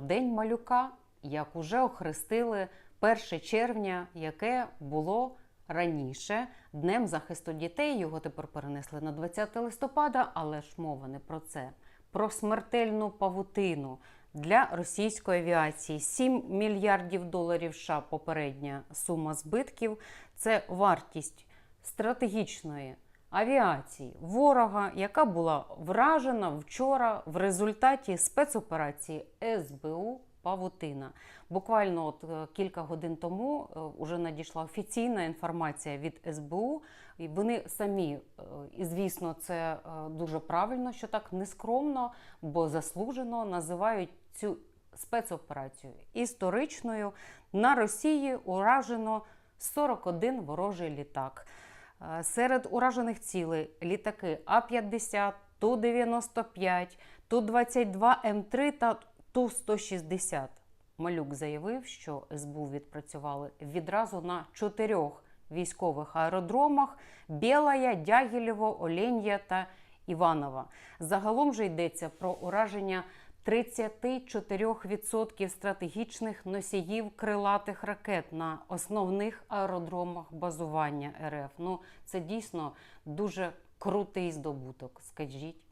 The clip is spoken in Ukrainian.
День малюка, як уже охрестили 1 червня, яке було раніше Днем захисту дітей. Його тепер перенесли на 20 листопада, але ж мова не про це. Про смертельну павутину для російської авіації 7 мільярдів доларів США попередня сума збитків. Це вартість стратегічної авіації ворога, яка була вражена вчора в результаті спецоперації СБУ Павутина. Буквально от е, кілька годин тому е, уже надійшла офіційна інформація від СБУ. І вони самі, е, і звісно, це е, дуже правильно, що так нескромно, бо заслужено називають цю спецоперацію історичною. На Росії уражено 41 ворожий літак. Серед уражених цілей літаки А-50, Ту-95, Ту-22М3 та Ту-160. Малюк заявив, що СБУ відпрацювали відразу на чотирьох військових аеродромах: Білая, Дягілєво, Оленя та Іванова. Загалом же йдеться про ураження 34% стратегічних носіїв крилатих ракет на основних аеродромах базування РФ. Ну це дійсно дуже крутий здобуток. Скажіть.